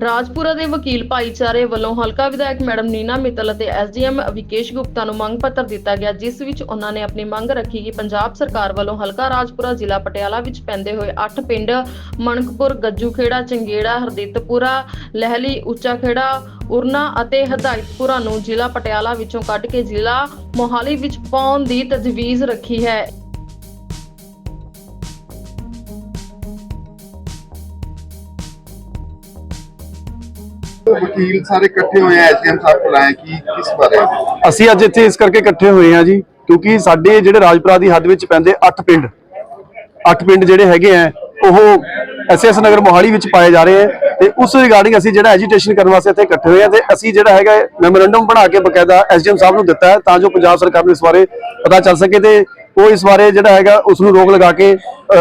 ਰਾਜਪੁਰਾ ਦੇ ਵਕੀਲ ਭਾਈਚਾਰੇ ਵੱਲੋਂ ਹਲਕਾ ਵਿਧਾਇਕ ਮੈਡਮ ਨੀਨਾ ਮਿੱਤਲ ਅਤੇ ਐਸਡੀਐਮ ਵਿਕੇਸ਼ ਗੁਪਤਾ ਨੂੰ ਮੰਗ ਪੱਤਰ ਦਿੱਤਾ ਗਿਆ, ਜਿਸ ਵਿੱਚ ਉਹਨਾਂ ਨੇ ਆਪਣੀ ਮੰਗ ਰੱਖੀ ਕਿ ਪੰਜਾਬ ਸਰਕਾਰ ਵੱਲੋਂ ਹਲਕਾ ਰਾਜਪੁਰਾ, ਜ਼ਿਲ੍ਹਾ ਪਟਿਆਲਾ ਵਿੱਚ ਪੈਂਦੇ ਹੋਏ 8 ਪਿੰਡ ਮਣਕਪੁਰ, ਗੱਜੂਖੇੜਾ, ਚੰਗੇੜਾ ਹਰਦਿੱਤਪੁਰਾ ਲਹਿਲੀ ਉੱਚਾ ਖੇੜਾ ਉਰਨਾ ਅਤੇ ਹਦਾਇਤਪੁਰਾ ਨੂੰ ਜ਼ਿਲ੍ਹਾ ਪਟਿਆਲਾ ਵਿੱਚੋਂ ਕੱਢ ਕੇ ਜ਼ਿਲ੍ਹਾ ਮੋਹਾਲੀ ਵਿੱਚ ਪਾਉਣ ਦੀ ਤਜਵੀਜ਼ ਰੱਖੀ ਹੈ। ਵਕੀਲ ਸਾਰੇ ਇਕੱਠੇ ਹੋਏ ਆ ਐਸਐਮ ਸਾਹਿਬ ਕੋਲ ਆਏ ਕੀ ਕਿਸ ਬਾਰੇ? ਅਸੀਂ ਅੱਜ ਇੱਥੇ ਇਸ ਕਰਕੇ ਇਕੱਠੇ ਹੋਏ ਹਾਂ ਜੀ ਕਿਉਂਕਿ ਸਾਡੇ ਜਿਹੜੇ ਰਾਜਪੁਰਾ ਦੀ ਹੱਦ ਵਿੱਚ ਪੈਂਦੇ 8 ਪਿੰਡ। 8 ਪਿੰਡ ਜਿਹੜੇ ਹੈਗੇ ਆ ਉਹ ਐਸਐਸ ਨਗਰ ਮੋਹਾਲੀ ਵਿੱਚ ਪਾਏ ਜਾ ਰਹੇ ਆ ਤੇ ਉਸ ਰਿਗਾਰਡਿੰਗ ਅਸੀਂ ਜਿਹੜਾ ਐਜੀਟੇਸ਼ਨ ਕਰਨ ਵਾਸਤੇ ਇੱਥੇ ਇਕੱਠੇ ਹੋਏ ਆ ਤੇ ਅਸੀਂ ਜਿਹੜਾ ਹੈਗਾ ਮੈਮੋਰੈਂਡਮ ਬਣਾ ਕੇ ਬਕਾਇਦਾ ਐਸਡੀਐਮ ਸਾਹਿਬ ਨੂੰ ਦਿੱਤਾ ਹੈ ਤਾਂ ਜੋ ਪੰਜਾਬ ਸਰਕਾਰ ਨੂੰ ਇਸ ਬਾਰੇ ਪਤਾ ਚੱਲ ਸਕੇ ਤੇ ਉਹ ਇਸ ਬਾਰੇ ਜਿਹੜਾ ਹੈਗਾ ਉਸ ਨੂੰ ਰੋਕ ਲਗਾ ਕੇ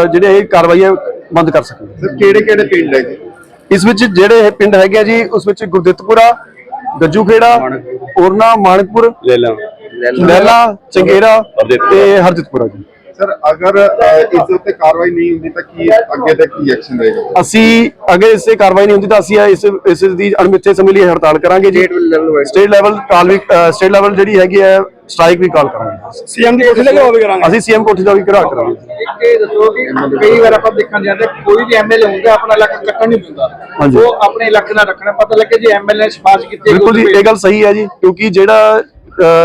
ਜਿਹੜੇ ਇਹ ਕਾਰਵਾਈਆਂ ਬੰਦ ਕਰ ਸਰ ਕਿਹੜੇ ਕਿਹੜੇ ਪਿੰਡ ਹੈ ਜੀ? ਇਸ ਵਿੱਚ ਜਿਹੜੇ ਇਹ ਪਿੰਡ ਹੈਗੇ ਆ ਜੀ ਉਸ ਵਿੱਚ ਗੁਰਦਿੱਤਪੁਰਾ ਗੱਜੂਖੇੜਾ ਔਰਨਾ ਮਾਨਕਪੁਰ ਲੈਲਾ। ਲਹਿਲਾ ਚੰਗੇਰਾ ਤੇ ਹਰਜਿਤਪੁਰਾ ਜੀ। ਸਰ ਅਗਰ ਇਸ ਦੇ ਉੱਤੇ ਕਾਰਵਾਈ ਨਹੀਂ ਹੁੰਦੀ ਤਾਂ ਕੀ ਅੱਗੇ ਤੱਕ ਕੀ ਐਕਸ਼ਨ ਰਹੇਗਾ? ਅਸੀਂ ਅਗਰ ਇਸ ਤੇ ਕਾਰਵਾਈ ਨਹੀਂ ਹੁੰਦੀ ਤਾਂ ਅਸੀਂ ਇਸ ਇਸ ਦੀ ਅਣਮਿੱਥੇ ਸਮੇਂ ਲਈ ਹੜਤਾਲ ਕਰਾਂਗੇ ਜੀ। ਸਟੇਟ ਲੈਵਲ ਕਾਲ ਵੀ ਸਟੇਟ ਲੈਵਲ ਜਿਹੜੀ ਹੈਗੀ ਹੈ ਸਟ੍ਰਾਈਕ ਵੀ ਕਾਲ ਕਰਾਂਗੇ। ਸੀਐਮ ਦੀ ਕੋਠੀ ਤੇ ਵੀ ਕਰਾਂਗੇ। ਅਸੀਂ ਸੀਐਮ ਕੋਠੀ ਦਾ ਵੀ ਘਰਾ ਕਰਾਂਗੇ। ਇਹ ਦੱਸੋ ਕਿ ਕਈ ਵਾਰ ਆਪਾਂ ਦੇਖਣ ਜਾਂਦੇ ਕੋਈ ਵੀ ਐਮਐਲਏ ਹੁੰਦਾ ਆਪਣਾ ਇਲਾਕਾ ਕੱਟਣ ਨਹੀਂ ਦਿੰਦਾ। ਉਹ ਆਪਣੇ ਇਲਾਕੇ ਨਾਲ ਰੱਖਣਾ ਪਤਾ ਲੱਗੇ ਜੇ ਐਮਐਲਏ ਨੇ ਸਿਫਾਰਿਸ਼ ਕੀਤੀ ਬਿਲਕੁਲ ਜੀ ਇਹ ਗੱਲ ਸਹੀ ਹੈ ਜੀ ਕਿਉਂਕਿ ਜਿਹੜਾ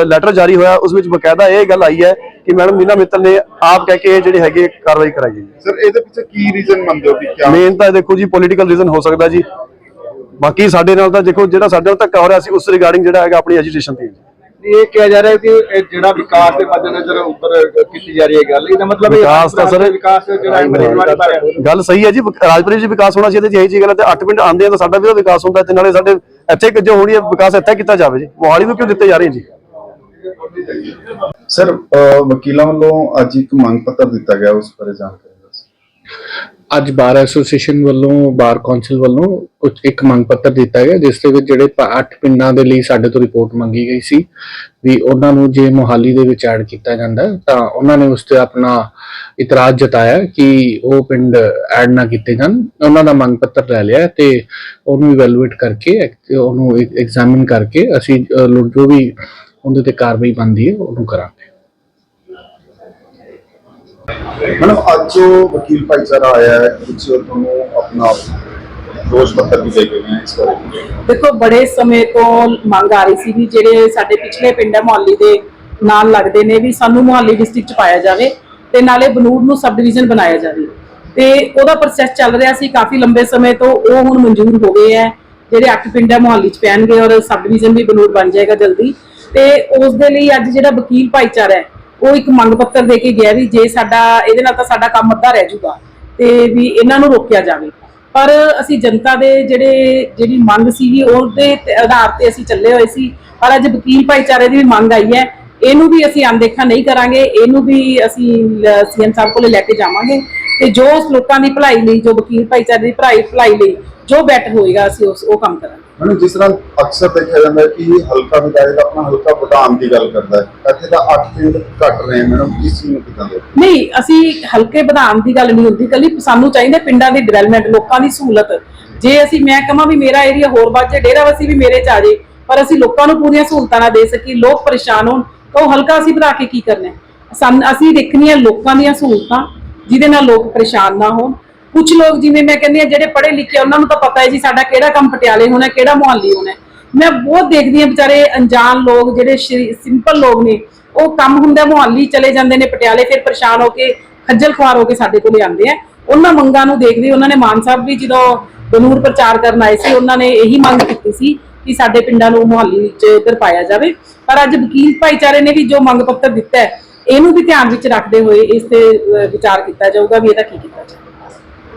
ਲੈਟਰ ਜਾਰੀ ਹੋਇਆ ਉਸ ਵਿੱਚ ਬਕਾਇਦਾ ਇਹ ਗੱਲ ਆਈ ਹੈ ਕਿ ਮੈਡਮ ਮੀਨਾ ਮਿੱਤਲ ਨੇ ਆਪ ਕਹਿ ਕੇ ਜਿਹੜੇ ਹੈਗੇ ਕਾਰਵਾਈ ਕਰਾਈ ਹੈ ਸਰ ਇਹਦੇ ਪਿੱਛੇ ਕੀ ਰੀਜ਼ਨ ਮੰਨਦੇ ਹੋ ਕਿ ਕਿਆ? ਮੇਨ ਤਾਂ ਦੇਖੋ ਜੀ ਪੋਲੀਟੀਕਲ ਰੀਜ਼ਨ ਹੋ ਸਕਦਾ ਜੀ। ਬਾਕੀ ਸਾਡੇ ਨਾਲ ਤਾਂ ਦੇਖੋ ਜਿਹੜਾ ਸਾਡੇ ਨਾਲ ਧੱਕਾ ਹੋ ਰਿਹਾ ਸੀ ਉਸ ਰਿਗਾਰਡਿੰਗ ਜਿਹੜਾ ਹੈਗਾ ਆਪਣੀ ਐਜੀਟੇਸ਼ਨ ਤੇ ਇਹ ਕਿਹਾ ਜਾ ਰਿਹਾ ਕਿ ਜਿਹੜਾ ਵਿਕਾਸ ਦੇ ਮੱਦੇਨਜ਼ਰ ਉੱਪਰ ਕੀਤੀ ਜਾ ਰਹੀ ਹੈ ਗੱਲ ਇਹਦਾ ਮਤਲਬ ਵਿਕਾਸ ਤਾਂ ਸਰ- ਵਿਕਾਸ ਜਿਹੜਾ ਗੱਲ ਸਹੀ ਹੈ ਜੀ ਰਾਜਪੁਰੇ 'ਚ ਵਿਕਾਸ ਹੋਣਾ ਚਾਹੀਦਾ ਜੀ ਇਹੀ ਜੀ ਗੱਲ ਹੈ ਤੇ 8 ਪਿੰਡ ਆਉਂਦੇ ਆ ਤਾਂ ਸਾਡਾ ਵੀ ਤਾਂ ਵਿਕਾਸ ਹੁੰਦਾ ਤੇ ਨਾਲੇ ਸਾਡੇ ਇੱਥੇ ਕਿ ਜੋ ਹੋਣੀ ਹੈ ਵਿਕਾਸ ਇੱਥੇ ਕੀਤਾ ਜਾਵੇ ਜੀ। ਮੋਹਾਲੀ ਨੂੰ ਕਿਉਂ ਦਿੱਤੇ ਜਾ ਰਹੇ ਜੀ? ਸਰ ਵਕੀਲਾਂ ਵੱਲੋਂ ਅੱਜ ਇੱਕ ਮੰਗ ਪੱਤਰ ਦਿੱਤਾ ਗਿਆ ਉਸ ਬਾਰੇ ਜਾਣਕਾਰੀ ਦਿਓ ਅੱਜ ਬਾਰ ਐਸੋਸੀਏਸ਼ਨ ਵੱਲੋਂ, ਬਾਰ ਕੌਂਸਲ ਵੱਲੋਂ ਕੁਝ ਇੱਕ ਮੰਗ ਪੱਤਰ ਦਿੱਤਾ ਗਿਆ, ਜਿਸ ਦੇ ਵਿੱਚ ਜਿਹੜੇ 8 ਪਿੰਡਾਂ ਦੇ ਲਈ ਸਾਡੇ ਤੋਂ ਰਿਪੋਰਟ ਮੰਗੀ ਗਈ ਸੀ ਵੀ ਉਹਨਾਂ ਨੂੰ ਜੇ ਮੋਹਾਲੀ ਦੇ ਵਿੱਚ ਐਡ ਕੀਤਾ ਜਾਂਦਾ ਤਾਂ ਉਹਨਾਂ ਨੇ ਉਸ ਤੇ ਆਪਣਾ ਇਤਰਾਜ਼ ਜਤਾਇਆ ਕਿ ਉਹ ਪਿੰਡ ਐਡ ਨਾ ਕੀਤੇ ਜਾਣ। ਉਹਨਾਂ ਦਾ ਮੰਗ ਪੱਤਰ ਲੈ ਲਿਆ ਤੇ ਉਹਨੂੰ ਇਵੈਲੂਏਟ ਕਰਕੇ ਉਹਨੂੰ ਐਗਜ਼ਾਮਿਨ ਕਰਕੇ ਅਸੀਂ ਜੋ ਵੀ ਉਹਦੇ ਤੇ ਕਾਰਵਾਈ ਬਣਦੀ ਹੈ, ਉਹਨੂੰ ਕਰਾਂ ਮੈਡਮ ਅੱਜ ਜੋ ਵਕੀਲ ਭਾਈਚਾਰਾ ਆਇਆ ਹੈ ਕੁਝ ਤੁਹਾਨੂੰ ਆਪਣਾ ਦੋਸ਼ ਪੱਤਰ ਵੀ ਦੇ ਕੇ ਗਏ ਇਸ ਬਾਰੇ। ਦੇਖੋ, ਬੜੇ ਸਮੇਂ ਤੋਂ ਮੰਗ ਆ ਰਹੀ ਸੀ ਵੀ ਜਿਹੜੇ ਸਾਡੇ ਪਿਛਲੇ ਪਿੰਡ ਹੈ, ਮੁਹੱਲੀ ਦੇ ਨਾਲ ਲੱਗਦੇ ਨੇ ਵੀ ਸਾਨੂੰ ਮੁਹੱਲੀ ਡਿਸਟ੍ਰਿਕਟ ਚ ਪਾਇਆ ਜਾਵੇ ਤੇ ਨਾਲੇ ਬਨੂੜ ਨੂੰ ਸਬ ਡਿਵੀਜ਼ਨ ਬਣਾਇਆ ਜਾਵੇ। ਤੇ ਉਹਦਾ ਪ੍ਰੋਸੈਸ ਚੱਲ ਰਿਹਾ ਸੀ ਕਾਫੀ ਲੰਬੇ ਸਮੇਂ ਤੋਂ, ਉਹ ਹੁਣ ਮਨਜ਼ੂਰ ਹੋ ਗਏ ਹੈ। ਜਿਹੜੇ ਅੱਠ ਪਿੰਡ ਹੈ, ਮੁਹੱਲੀ ਚ ਪੈਣਗੇ ਔਰ ਸਬ ਡਿਵੀਜ਼ਨ ਵੀ ਬਨੂੜ ਬਣ ਜਾਏਗਾ ਜਲਦੀ। ਤੇ ਉਸ ਦੇ ਲਈ ਅੱਜ ਜਿਹੜਾ ਵਕੀਲ ਭਾਈਚਾਰਾ ਹੈ ਉਹ ਇੱਕ ਮੰਗ ਪੱਤਰ ਦੇ ਕੇ ਗਿਆ ਵੀ ਜੇ ਸਾਡਾ, ਇਹਦੇ ਨਾਲ ਤਾਂ ਸਾਡਾ ਕੰਮ ਅੱਧਾ ਰਹਿ ਜਾਊਗਾ ਤੇ ਵੀ ਇਹਨਾਂ ਨੂੰ ਰੋਕਿਆ ਜਾਵੇ। ਪਰ ਅਸੀਂ ਜਨਤਾ ਦੇ ਜਿਹੜੇ, ਜਿਹੜੀ ਮੰਗ ਸੀਗੀ, ਉਹਦੇ ਆਧਾਰ ਤੇ ਅਸੀਂ ਚੱਲੇ ਹੋਏ ਸੀ। ਪਰ ਅੱਜ ਵਕੀਲ ਭਾਈਚਾਰੇ ਦੀ ਵੀ ਮੰਗ ਆਈ ਹੈ। ਇਹਨੂੰ ਵੀ ਅਸੀਂ ਅਣਦੇਖਾ ਨਹੀਂ ਕਰਾਂਗੇ, ਇਹਨੂੰ ਵੀ ਅਸੀਂ ਸੀਐਮ ਸਾਹਿਬ ਕੋਲੇ ਲੈ ਕੇ ਜਾਵਾਂਗੇ। ਤੇ ਜੋ ਉਸ ਲੋਕਾਂ ਦੀ ਭਲਾਈ ਲਈ, ਜੋ ਵਕੀਲ ਭਾਈਚਾਰੇ ਦੀ ਭਲਾਈ ਭਲਾਈ ਲਈ ਜੋ ਬੈਟਰ ਹੋਏਗਾ, ਅਸੀਂ ਉਸ, ਉਹ ਕੰਮ ਕਰਾਂਗੇ। ਮੈਡਮ ਜਿਸ ਤਰ੍ਹਾਂ ਅਕਸਰ ਦੇਖਿਆ ਜਾਂਦਾ ਹੈ ਕਿ ਹਲਕਾ ਵਿਧਾਇਕ ਆਪਣਾ ਹਲਕਾ ਵਧਾਉਣ ਦੀ ਗੱਲ ਕਰਦਾ ਹੈ। ਇੱਥੇ ਤਾਂ 8 ਪਿੰਡ ਘਟ ਰਹੇ ਹਨ ਇਸ ਨੂੰ ਕਿਦਾਂ ਦੇ ਨਹੀਂ, ਅਸੀਂ ਹਲਕੇ ਵਧਾਉਣ ਦੀ ਗੱਲ ਨਹੀਂ ਹੁੰਦੀ ਕੱਲੀ। ਸਾਨੂੰ ਚਾਹੀਦਾ ਪਿੰਡਾਂ ਦੀ ਡਿਵੈਲਪਮੈਂਟ ਲੋਕਾਂ ਦੀ ਸਹੂਲਤ। ਜੇ ਅਸੀਂ, ਮੈਂ ਕਹਾਂ ਵੀ ਮੇਰਾ ਏਰੀਆ ਹੋਰ ਵੱਧ ਜਾਏ ਡੇਰਾਵਸੀ ਵੀ ਮੇਰੇ ਚ ਆ ਜਾਏ, ਪਰ ਅਸੀਂ ਲੋਕਾਂ ਨੂੰ ਪੂਰੀਆਂ ਸਹੂਲਤਾਂ ਨਾ ਦੇ ਸਕੀ ਲੋਕ ਪਰੇਸ਼ਾਨ ਹੋਣ, ਤਾਂ ਉਹ ਹਲਕਾ ਅਸੀਂ ਵਧਾ ਕੇ ਕੀ ਕਰਨਾ ਸਾਨੂੰ, ਅਸੀਂ ਦੇਖਣੀਆਂ ਲੋਕਾਂ ਦੀਆਂ ਸਹੂਲਤਾਂ, ਜਿਹਦੇ ਨਾਲ ਲੋਕ ਪਰੇਸ਼ਾਨ ਨਾ ਹੋਣ ਕੁਝ ਲੋਕ ਜਿਵੇਂ ਮੈਂ ਕਹਿੰਦੀ ਆ ਜਿਹੜੇ ਪੜ੍ਹੇ ਲਿਖੇ ਆ, ਉਹਨਾਂ ਨੂੰ ਤਾਂ ਪਤਾ ਹੈ ਜੀ ਸਾਡਾ ਕਿਹੜਾ ਕੰਮ ਪਟਿਆਲੇ ਹੋਣਾ ਕਿਹੜਾ ਮੁਹੱਲੀ ਹੋਣਾ ਮੈਂ ਬਹੁਤ ਦੇਖਦੀ ਆ ਵਿਚਾਰੇ ਅਣਜਾਣ ਲੋਕ ਜਿਹੜੇ ਸਿੰਪਲ ਲੋਕ ਨੇ ਉਹ ਕੰਮ ਹੁੰਦਾ ਮੁਹੱਲੀ ਚਲੇ ਜਾਂਦੇ ਨੇ ਪਟਿਆਲੇ ਫਿਰ ਪਰੇਸ਼ਾਨ ਹੋ ਕੇ ਖੱਜਲ ਖੁਆਰ ਹੋ ਕੇ ਸਾਡੇ ਕੋਲੇ ਆਉਂਦੇ ਆ। ਉਹਨਾਂ ਮੰਗਾਂ ਨੂੰ ਦੇਖਦੇ ਉਹਨਾਂ ਨੇ ਮਾਨ ਸਾਹਿਬ ਵੀ ਜਦੋਂ ਬਨੂਰ ਪ੍ਰਚਾਰ ਕਰਨ ਆਏ ਸੀ ਉਹਨਾਂ ਨੇ ਇਹੀ ਮੰਗ ਕੀਤੀ ਸੀ ਕਿ ਸਾਡੇ ਪਿੰਡਾਂ ਨੂੰ ਮੁਹੱਲੀ ਵਿੱਚ ਇੱਧਰ ਪਾਇਆ ਜਾਵੇ। ਪਰ ਅੱਜ ਵਕੀਲ ਭਾਈਚਾਰੇ ਨੇ ਵੀ ਜੋ ਮੰਗ ਪੱਤਰ ਦਿੱਤਾ ਹੈ ਇਹਨੂੰ ਵੀ ਧਿਆਨ ਵਿੱਚ ਰੱਖਦੇ ਹੋਏ ਇਸ ਤੇ ਵਿਚਾਰ ਕੀਤਾ ਜਾਊਗਾ ਵੀ ਇਹਦਾ ਕੀ ਕੀਤਾ ਜਾਵੇ।